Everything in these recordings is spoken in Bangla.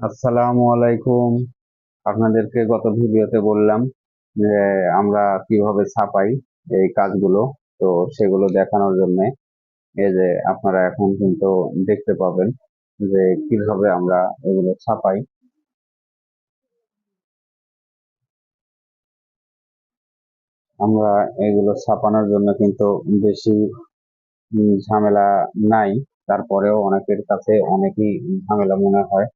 আসসালামু আলাইকুম। আপনাদেরকে গত ভিডিওতে বললাম যে, আমরা কীভাবে ছাপাই এই কাজগুলো, তো সেগুলো দেখানোর জন্য। এই যে, আপনারা এখন কিন্তু দেখতে পাবেন যে, কীভাবে আমরা এগুলো ছাপাই। আমরা এগুলো ছাপানোর জন্য কিন্তু বেশি ঝামেলা নাই, তারপরেও অনেকের কাছে অনেকই ঝামেলা মনে হয়।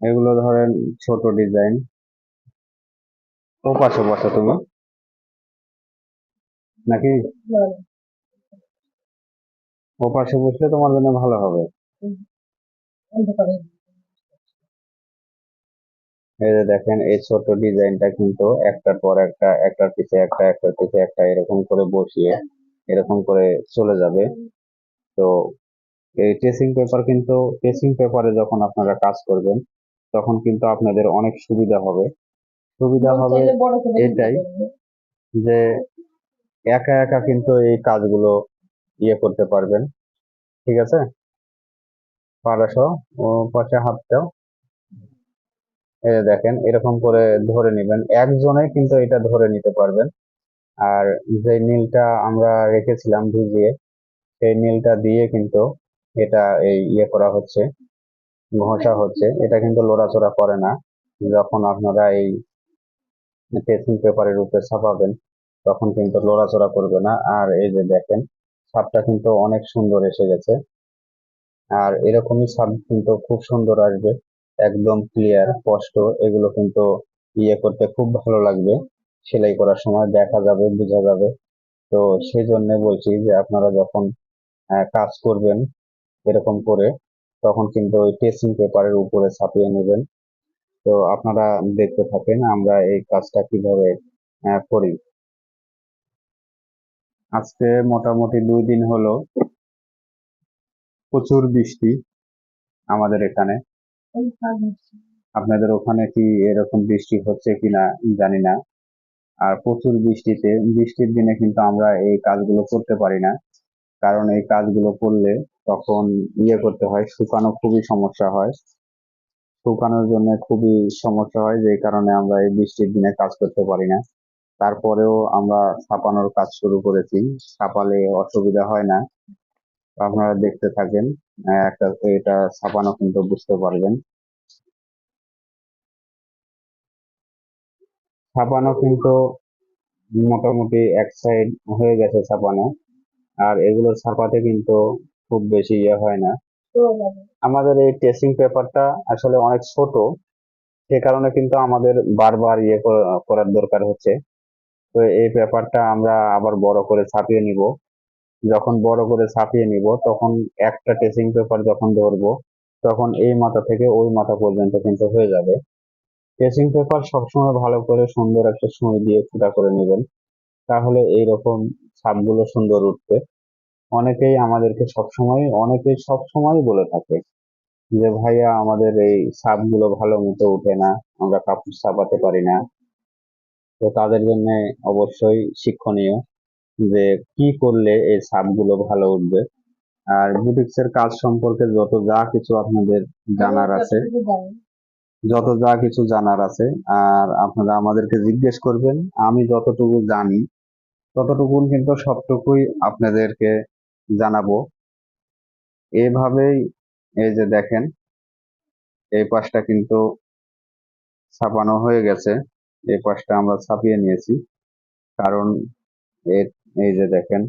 এগুলো ধরেন ছোট ডিজাইন ও পাশে বসো তুমি। নাকি? ও পাশে বসলে তোমার জন্য ভালো হবে। এই যে দেখেন, এই ছোট ডিজাইনটা কিন্তু একটার পর একটা, একটার পিছে একটা, একটার পিছে একটা এরকম করে বসিয়ে এরকম করে চলে যাবে। তো এই ট্রেসিং পেপার কিন্তু ট্রেসিং পেপারে যখন আপনারা কাজ করবেন তখন কিন্তু আপনাদের অনেক সুবিধা হবে। সুবিধা হবে এটাই যে একা একা কিন্তু এই কাজগুলো ইয়ে করতে পারবেন। ঠিক আছে? পারাসো ও পাশে হাত দাও এই দেখেন এরকম করে ধরে নেবেন। একজনে কিন্তু এটা ধরে নিতে পারবেন। আর যে নীলটা আমরা রেখেছিলাম ভিজিয়ে সেই নীলটা দিয়ে কিন্তু এটা এই ইয়ে করা হচ্ছে। ঘষা হচ্ছে, এটা কিন্তু লড়াচড়া করে না। যখন আপনারা এই ট্রেসিং পেপারের উপরে ছাপাবেন, তখন কিন্তু লড়াচড়া করবে না। আর এই যে দেখেন, ছাপটা কিন্তু অনেক সুন্দর এসে গেছে। আর এরকমই ছাপ কিন্তু খুব সুন্দর আসবে, একদম ক্লিয়ার স্পষ্ট। এগুলো কিন্তু ইয়ে করতে খুব ভালো লাগবে। সেলাই করার সময় দেখা যাবে, বোঝা যাবে। তো সেই জন্য বলছি যে আপনারা যখন কাজ করবেন এরকম করে তখন কিন্তু ওই ট্রেসিং পেপারের উপরে ছাপিয়ে নেবেন। তো আপনারা দেখতে থাকেন আমরা এই কাজটা কীভাবে করি। আজকে মোটামুটি দুই দিন হলো প্রচুর বৃষ্টি আমাদের এখানে। আপনাদের ওখানে কি এরকম বৃষ্টি হচ্ছে কিনা জানি না। আর প্রচুর বৃষ্টিতে, বৃষ্টির দিনে কিন্তু আমরা এই কাজগুলো করতে পারি না। কারণ এই কাজগুলো করলে তখন ইয়ে করতে হয়, শুকানো খুবই সমস্যা হয়। শুকানোর জন্য খুবই সমস্যা হয়, যে কারণে আমরা এই বৃষ্টির দিনে কাজ করতে পারি না। তারপরেও আমরা ছাপানোর কাজ শুরু করেছি। ছাপালে অসুবিধা হয় না। আপনারা দেখতে থাকেন একটা, এটা ছাপানো কিন্তু বুঝতে পারবেন। ছাপানো কিন্তু মোটামুটি এক সাইড হয়ে গেছে ছাপানো। আর এগুলো ছাপাতে কিন্তু খুব বেশি ইয়ে হয় না। আমাদের এই ট্রেসিং পেপারটা আসলে অনেক ছোট সে কারণে কিন্তু আমাদের বারবার ইয়ে করার দরকার হচ্ছে। তো এই পেপারটা আমরা আবার বড় করে ছাপিয়ে নিব। যখন বড় করে ছাপিয়ে নিব তখন একটা ট্রেসিং পেপার যখন ধরবো তখন এই মাথা থেকে ওই মাথা পর্যন্ত কিন্তু হয়ে যাবে। ট্রেসিং পেপার সবসময় ভালো করে সুন্দর একটা সুই দিয়ে ফুটা করে নেবেন। তাহলে এইরকম ছাপগুলো সুন্দর উঠবে। অনেকেই আমাদেরকে সবসময় অনেকেই সবসময় বলে থাকে যে ভাইয়া আমাদের এই ছাপগুলো ভালো মতো উঠে না আমরা কাপড় ছাপাতে পারি না। তো তাদের জন্য অবশ্যই শিক্ষণীয় যে কি করলে এই ছাপগুলো ভালো উঠবে। আর বুটিক্স এর কাজ সম্পর্কে যত যা কিছু আপনাদের জানার আছে যত যা কিছু জানার আছে আর আপনারা আমাদেরকে জিজ্ঞেস করবেন আমি যতটুকু জানি ততটুকুন কিন্তু সবটুকুই আপনাদেরকে জানাব। এভাবেই এই যে দেখেন, এই পাশটা কিন্তু ছাপানো হয়ে গেছে। এই পাশটা আমরা ছাপিয়ে নিয়েছি। কারণ এই যে দেখেন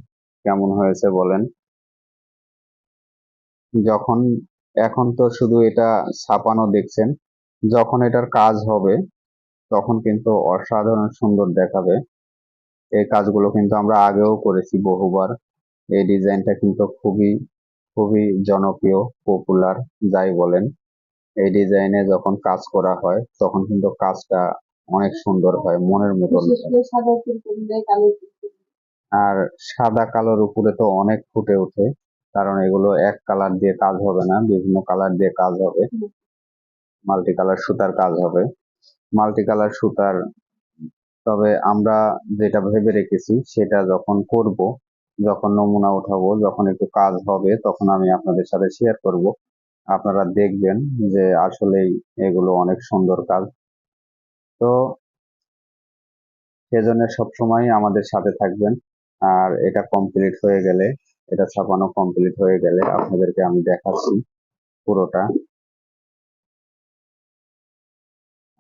কেমন হয়েছে বলেন। যখন, এখন তো শুধু এটা ছাপানো দেখছেন, যখন এটার কাজ হবে, তখন কিন্তু অসাধারণ সুন্দর দেখাবে। এই কাজগুলো কিন্তু আমরা আগেও করেছি বহুবার। এই ডিজাইনটা কিন্তু খুবই খুবই জনপ্রিয় পপুলার যাই বলেন। এই ডিজাইনে যখন কাজ করা হয় তখন কিন্তু কাজটা অনেক সুন্দর হয় মনের মতন আর সাদা কালোর উপরে তো অনেক ফুটে ওঠে কারণ এগুলো এক কালার দিয়ে কাজ হবে না বিভিন্ন কালার দিয়ে কাজ হবে। মাল্টি কালার সুতার কাজ হবে। মাল্টি কালার সুতার তবে আমরা যেটা ভেবে রেখেছি সেটা যখন করব যখন নমুনা উঠাবো, যখন একটু কাজ হবে, তখন আমি আপনাদের সাথে শেয়ার করব। আপনারা দেখবেন যে আসলেই এগুলো অনেক সুন্দর কাজ। তো সেজন্য সবসময় আমাদের সাথে থাকবেন। আর এটা কমপ্লিট হয়ে গেলে, এটা ছাপানো কমপ্লিট হয়ে গেলে আপনাদেরকে আমি দেখাচ্ছি পুরোটা।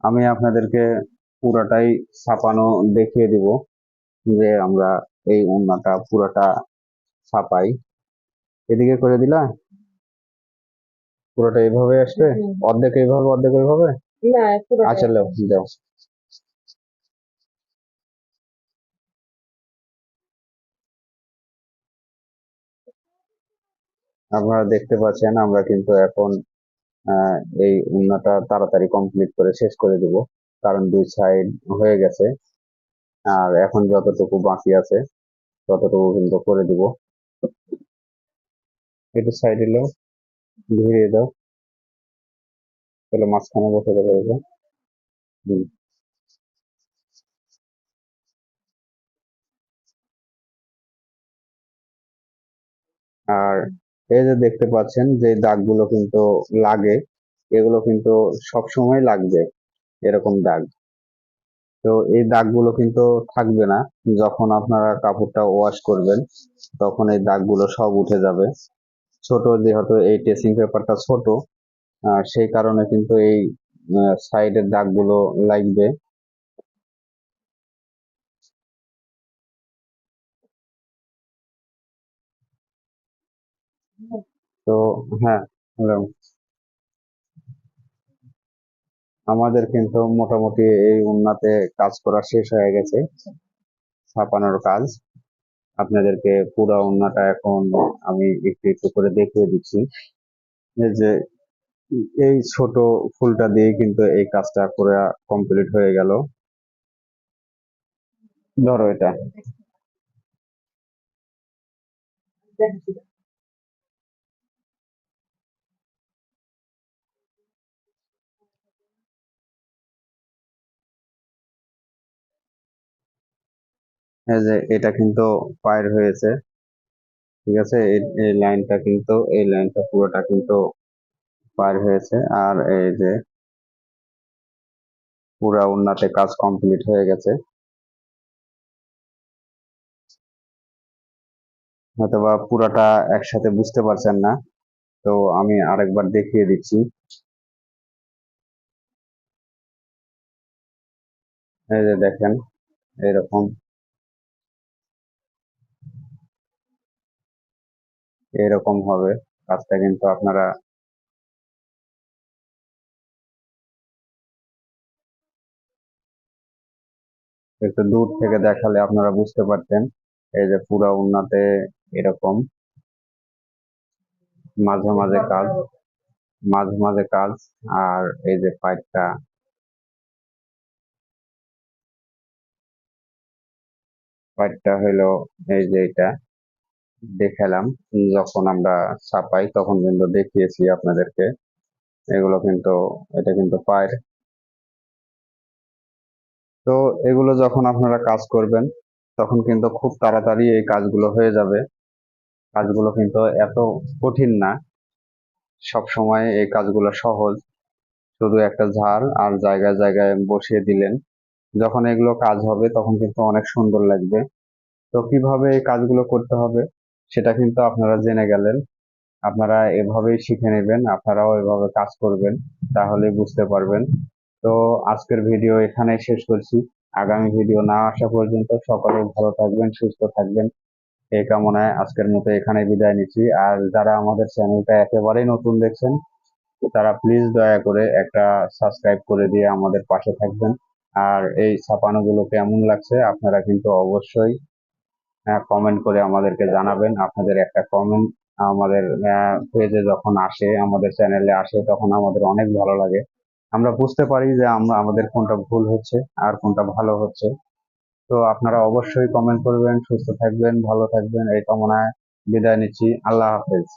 আমি আপনাদেরকে পুরোটাই ছাপানো দেখিয়ে দিব যে আমরা এই উন্নাটা পুরোটা ছাপাই। এদিকে করে দিলা? পুরোটা এইভাবে আসবে? অর্ধেক এইভাবে অর্ধেক এইভাবে আচ্ছা লেও দাও আপনারা দেখতে পাচ্ছেন আমরা কিন্তু এখন আহ, এই উন্নাটা তাড়াতাড়ি কমপ্লিট করে শেষ করে দিব। কারণ দুই সাইড হয়ে গেছে। আর এখন যতটুকু বাকি আছে ততটুকু কিন্তু করে দিব। একটু সাইড এলো ঘুরিয়ে দাও। তাহলে মাঝখানে বসে দেবো হুম। আর এই যে দেখতে পাচ্ছেন যে দাগগুলো কিন্তু লাগে, এগুলো কিন্তু সব সময় লাগবে, এরকম দাগ। তো এই দাগগুলো কিন্তু থাকবে না। যখন আপনারা কাপড়টা ওয়াশ করবেন, তখন এই দাগগুলো সব উঠে যাবে। ছোট যেহেতু এই টেসিং পেপারটা ছোট সেই কারণে কিন্তু এই সাইডের দাগগুলো লাগবে। তো হ্যাঁ। আমাদের কিন্তু মোটামুটি এই উন্নাতে কাজ করা শেষ হয়ে গেছে। ছাপানোর কাজ। আপনাদেরকে পুরো উন্নাটা এখন আমি একটু একটু করে দেখিয়ে দিচ্ছি। যে এই ছোট ফুলটা দিয়ে কিন্তু এই কাজটা করে কমপ্লিট হয়ে গেল। ধরো এটা। এই যে এটা কিন্তু পায়ের হয়েছে। ঠিক আছে? এই লাইনটা কিন্তু, এই লাইনটা পুরোটা কিন্তু পার হয়েছে। আর এই যে পুরা উন্নাতে কাজ কমপ্লিট হয়ে গেছে। হয়তোবা পুরাটা একসাথে বুঝতে পারছেন না, তো আমি আরেকবার দেখিয়ে দিচ্ছি। এই যে দেখেন এরকম এরকম হবে। কাজটা কিন্তু আপনারা একটু দূর থেকে দেখালে আপনারা বুঝতে পারতেন। এই যে পুরা উন্নাতে এরকম। মাঝে মাঝে কাজ, মাঝে মাঝে কাজ, আর এই যে পাইপটা। পাইপটা হলো এই যে এটা। দেখালাম, যখন আমরা ছাপাই তখন কিন্তু দেখিয়েছি আপনাদেরকে। এগুলো কিন্তু, এটা কিন্তু পায়ের। তো এগুলো যখন আপনারা কাজ করবেন, তখন কিন্তু খুব তাড়াতাড়ি এই কাজগুলো হয়ে যাবে। কাজগুলো কিন্তু এত কঠিন না। সব সময় এই কাজগুলো সহজ। শুধু একটা ঝাড় আর জায়গায় জায়গায় বসিয়ে দিলেন। যখন এগুলো কাজ হবে তখন কিন্তু অনেক সুন্দর লাগবে। তো কীভাবে এই কাজগুলো করতে হবে? সেটা কিন্তু আপনারা জেনে গেলেন। আপনারা এভাবেই শিখে নেবেন, আপনারাও এভাবে কাজ করবেন, তাহলেই বুঝতে পারবেন। তো আজকের ভিডিও এখানে শেষ করছি। আগামী ভিডিও না আসা পর্যন্ত সকলে ভালো থাকবেন, সুস্থ থাকবেন। এই কামনায় আজকের মতো এখানে বিদায় নিচ্ছি। আর যারা আমাদের চ্যানেলটা একেবারেই নতুন দেখছেন, তারা প্লিজ দয়া করে একটা সাবস্ক্রাইব করে দিয়ে আমাদের পাশে থাকবেন। আর এই ছাপানোগুলো কেমন লাগছে আপনারা কিন্তু অবশ্যই কমেন্ট করে আমাদেরকে জানাবেন। আপনাদের একটা কমেন্ট আমাদের পেজে যখন আসে, আমাদের চ্যানেলে আসে, তখন আমাদের অনেক ভালো লাগে। আমরা বুঝতে পারি যে আমরা, আমাদের কোনটা ভুল হচ্ছে আর কোনটা ভালো হচ্ছে। তো আপনারা অবশ্যই কমেন্ট করবেন, সুস্থ থাকবেন, ভালো থাকবেন। এই কামনায় বিদায় নিচ্ছি। আল্লাহ হাফেজ।